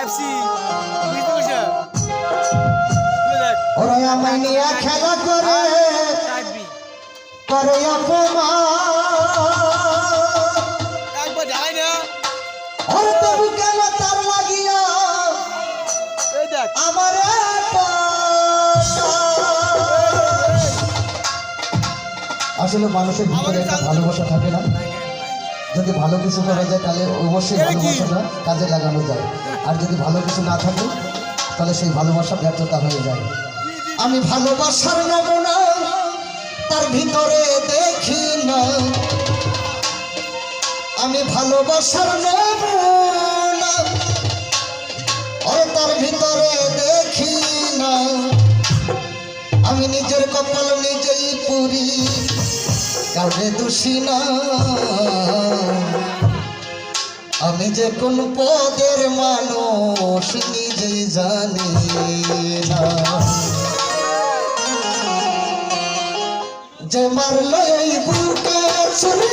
Type C বুঝতে পারছ ওরা আমায় নিয়ে খেলা করে করে অপমান। একবার ঢালাই না ওরে তবু কেন তার লাগিয়া? এই দেখ। আমার আসলে মানুষের ভিতরে একটা ভালোবাসা থাকে না? যদি ভালো কিছু করা যায় তাহলে অবশ্যই? ভালোবাসাটা কাজে লাগানো যায়। আর যদি ভালো কিছু না থাকে তাহলে সেই ভালোবাসা ব্যর্থতা হয়ে যায়। আমি ভালোবাসার নমুনা তার ভিতরে দেখি না। আমি ভালোবাসার নমুনা ও তার ভিতরে দেখি না। আমি নিজের কপাল নিজেই পুরি কাউরে দোষী না। আমি যে কোন পদের মানুষ নিজেই জানি না। যে মারলো এই বুকে ছুরি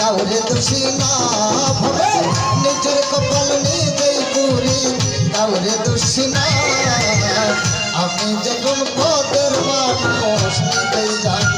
কাউরে দোষী না ভাবে। নিজের কপাল নিজেই পুরি, কাউরে দোষী না। আমি যখন পদের মানুষ নিজেই জানে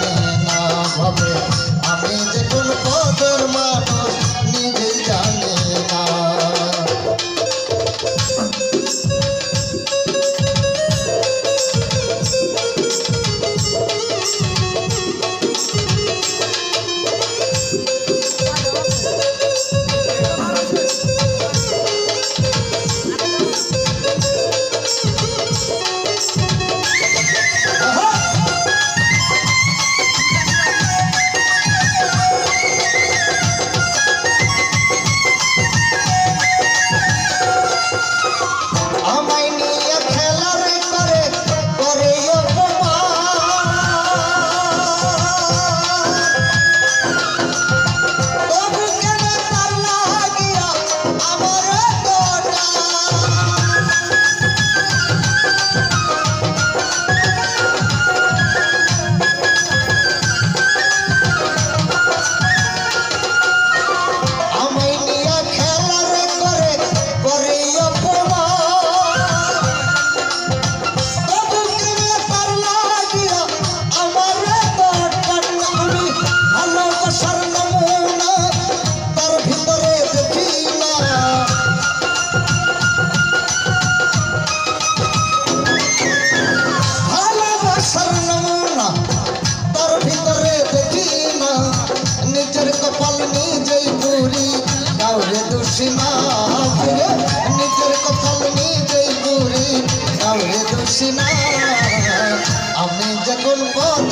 দোষীমা নিজের কপাল নিজেই পুরি তাহলে দোষীমা। আমি যখন বল